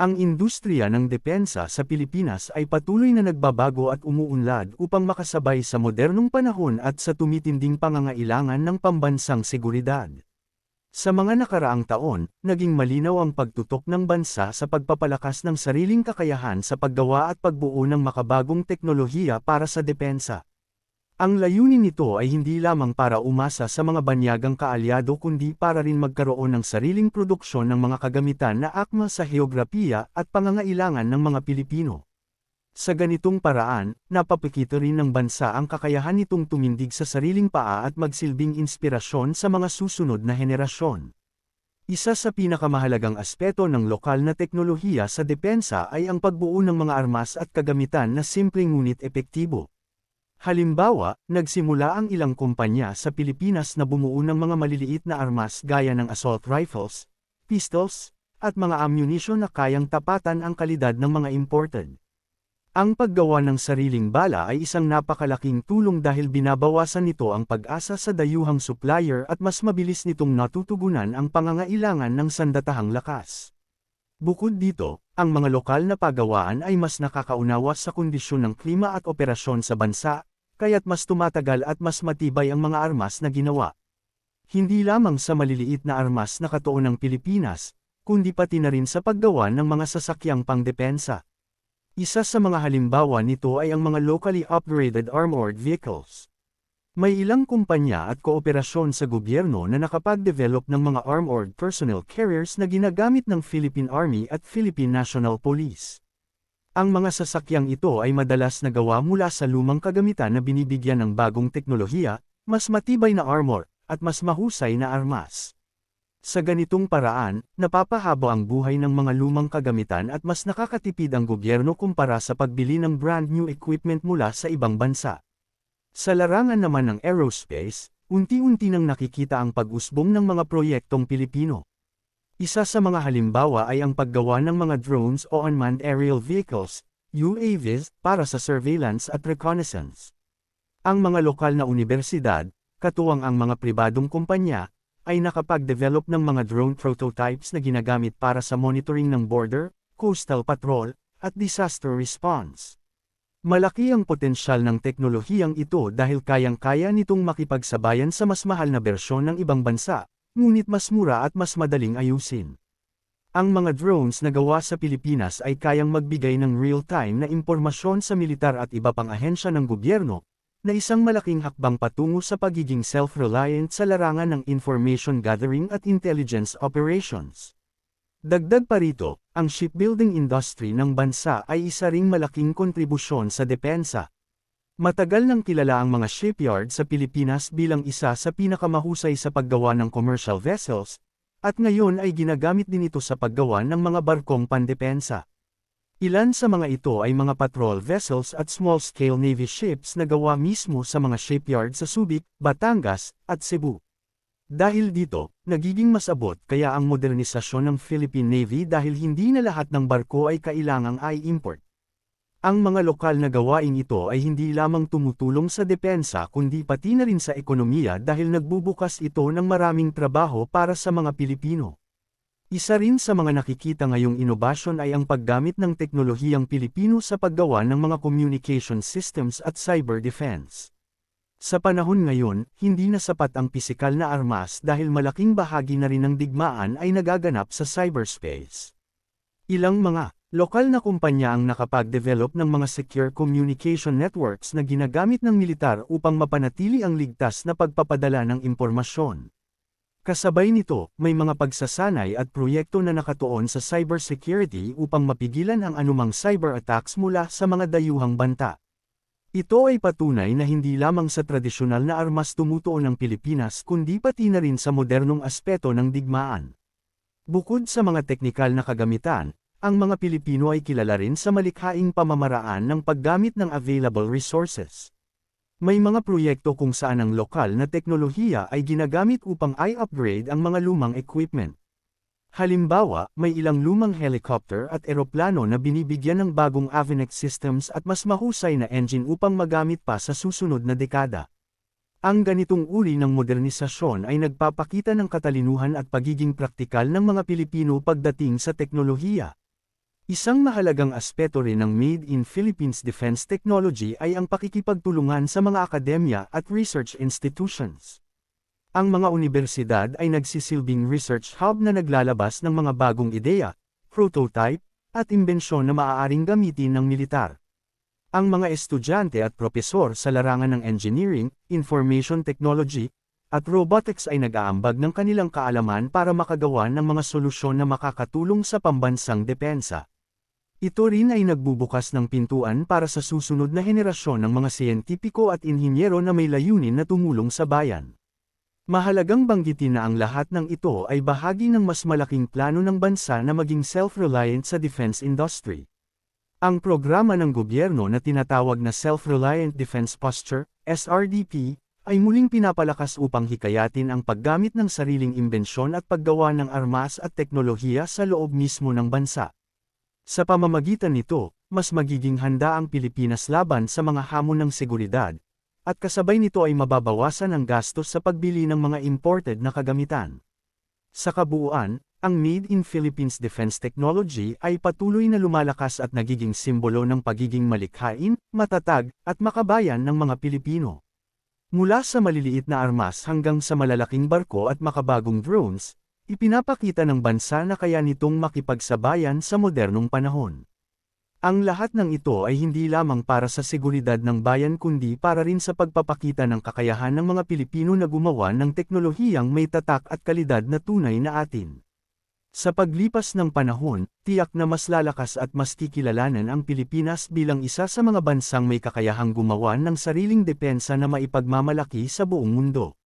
Ang industriya ng depensa sa Pilipinas ay patuloy na nagbabago at umuunlad upang makasabay sa modernong panahon at sa tumitinding pangangailangan ng pambansang seguridad. Sa mga nakaraang taon, naging malinaw ang pagtutok ng bansa sa pagpapalakas ng sariling kakayahan sa paggawa at pagbuo ng makabagong teknolohiya para sa depensa. Ang layunin nito ay hindi lamang para umasa sa mga banyagang kaalyado kundi para rin magkaroon ng sariling produksyon ng mga kagamitan na akma sa heograpiya at pangangailangan ng mga Pilipino. Sa ganitong paraan, napapakita rin ng bansa ang kakayahan nitong tumindig sa sariling paa at magsilbing inspirasyon sa mga susunod na henerasyon. Isa sa pinakamahalagang aspeto ng lokal na teknolohiya sa depensa ay ang pagbuo ng mga armas at kagamitan na simpleng ngunit epektibo. Halimbawa, nagsimula ang ilang kumpanya sa Pilipinas na bumuo ng mga maliliit na armas gaya ng assault rifles, pistols, at mga ammunition na kayang tapatan ang kalidad ng mga imported. Ang paggawa ng sariling bala ay isang napakalaking tulong dahil binabawasan nito ang pag-asa sa dayuhang supplier at mas mabilis nitong natutugunan ang pangangailangan ng sandatahang lakas. Bukod dito, ang mga lokal na pagawaan ay mas nakakaunawa sa kondisyon ng klima at operasyon sa bansa, kaya't mas tumatagal at mas matibay ang mga armas na ginawa. Hindi lamang sa maliliit na armas na katuon ng Pilipinas, kundi pati na rin sa paggawa ng mga sasakyang pangdepensa. Isa sa mga halimbawa nito ay ang mga locally operated armored vehicles. May ilang kumpanya at kooperasyon sa gobyerno na nakapag-develop ng mga armored personnel carriers na ginagamit ng Philippine Army at Philippine National Police. Ang mga sasakyang ito ay madalas na gawa mula sa lumang kagamitan na binibigyan ng bagong teknolohiya, mas matibay na armor, at mas mahusay na armas. Sa ganitong paraan, napapahaba ang buhay ng mga lumang kagamitan at mas nakakatipid ang gobyerno kumpara sa pagbili ng brand new equipment mula sa ibang bansa. Sa larangan naman ng aerospace, unti-unti nang nakikita ang pag-usbong ng mga proyektong Pilipino. Isa sa mga halimbawa ay ang paggawa ng mga drones o unmanned aerial vehicles, UAVs, para sa surveillance at reconnaissance. Ang mga lokal na universidad, katuwang ang mga pribadong kumpanya, ay nakapag-develop ng mga drone prototypes na ginagamit para sa monitoring ng border, coastal patrol, at disaster response. Malaki ang potensyal ng teknolohiyang ito dahil kayang-kaya nitong makipagsabayan sa mas mahal na bersyon ng ibang bansa, ngunit mas mura at mas madaling ayusin. Ang mga drones na gawa sa Pilipinas ay kayang magbigay ng real-time na impormasyon sa militar at iba pang ahensya ng gobyerno, na isang malaking hakbang patungo sa pagiging self-reliant sa larangan ng information gathering at intelligence operations. Dagdag pa rito, ang shipbuilding industry ng bansa ay isa ring malaking kontribusyon sa depensa, Matagal nang kilala ang mga shipyard sa Pilipinas bilang isa sa pinakamahusay sa paggawa ng commercial vessels, at ngayon ay ginagamit din ito sa paggawa ng mga barkong pandepensa. Ilan sa mga ito ay mga patrol vessels at small-scale navy ships na gawa mismo sa mga shipyard sa Subic, Batangas, at Cebu. Dahil dito, nagiging masabot kaya ang modernisasyon ng Philippine Navy dahil hindi na lahat ng barko ay kailangang i-import. Ang mga lokal na gawain ito ay hindi lamang tumutulong sa depensa kundi pati na rin sa ekonomiya dahil nagbubukas ito ng maraming trabaho para sa mga Pilipino. Isa rin sa mga nakikita ngayong inobasyon ay ang paggamit ng teknolohiyang Pilipino sa paggawa ng mga communication systems at cyber defense. Sa panahon ngayon, hindi na sapat ang pisikal na armas dahil malaking bahagi na rin ng digmaan ay nagaganap sa cyberspace. Ilang mga Lokal na kumpanya ang nakapag-develop ng mga secure communication networks na ginagamit ng militar upang mapanatili ang ligtas na pagpapadala ng impormasyon. Kasabay nito, may mga pagsasanay at proyekto na nakatuon sa cybersecurity upang mapigilan ang anumang cyber attacks mula sa mga dayuhang banta. Ito ay patunay na hindi lamang sa tradisyonal na armas tumutuon ng Pilipinas kundi pati na rin sa modernong aspeto ng digmaan. Bukod sa mga teknikal na kagamitan, ang mga Pilipino ay kilala rin sa malikhaing pamamaraan ng paggamit ng available resources. May mga proyekto kung saan ang lokal na teknolohiya ay ginagamit upang i-upgrade ang mga lumang equipment. Halimbawa, may ilang lumang helicopter at eroplano na binibigyan ng bagong Avinex systems at mas mahusay na engine upang magamit pa sa susunod na dekada. Ang ganitong uri ng modernisasyon ay nagpapakita ng katalinuhan at pagiging praktikal ng mga Pilipino pagdating sa teknolohiya. Isang mahalagang aspeto rin ng Made in Philippines Defense Technology ay ang pakikipagtulungan sa mga akademya at research institutions. Ang mga universidad ay nagsisilbing research hub na naglalabas ng mga bagong ideya, prototype, at imbensyon na maaaring gamitin ng militar. Ang mga estudyante at propesor sa larangan ng engineering, information technology, at robotics ay nag-aambag ng kanilang kaalaman para makagawa ng mga solusyon na makakatulong sa pambansang depensa. Ito rin ay nagbubukas ng pintuan para sa susunod na henerasyon ng mga siyentipiko at inhinyero na may layunin na tumulong sa bayan. Mahalagang banggitin na ang lahat ng ito ay bahagi ng mas malaking plano ng bansa na maging self-reliant sa defense industry. Ang programa ng gobyerno na tinatawag na Self-Reliant Defense Posture, SRDP, ay muling pinapalakas upang hikayatin ang paggamit ng sariling imbensyon at paggawa ng armas at teknolohiya sa loob mismo ng bansa. Sa pamamagitan nito, mas magiging handa ang Pilipinas laban sa mga hamon ng seguridad, at kasabay nito ay mababawasan ang gastos sa pagbili ng mga imported na kagamitan. Sa kabuuan, ang Made in Philippines Defense Technology ay patuloy na lumalakas at nagiging simbolo ng pagiging malikhain, matatag, at makabayan ng mga Pilipino. Mula sa maliliit na armas hanggang sa malalaking barko at makabagong drones, ipinapakita ng bansa na kaya nitong makipagsabayan sa modernong panahon. Ang lahat ng ito ay hindi lamang para sa seguridad ng bayan kundi para rin sa pagpapakita ng kakayahan ng mga Pilipino na gumawa ng teknolohiyang may tatak at kalidad na tunay na atin. Sa paglipas ng panahon, tiyak na mas lalakas at mas kikilalanan ang Pilipinas bilang isa sa mga bansang may kakayahang gumawa ng sariling depensa na maipagmamalaki sa buong mundo.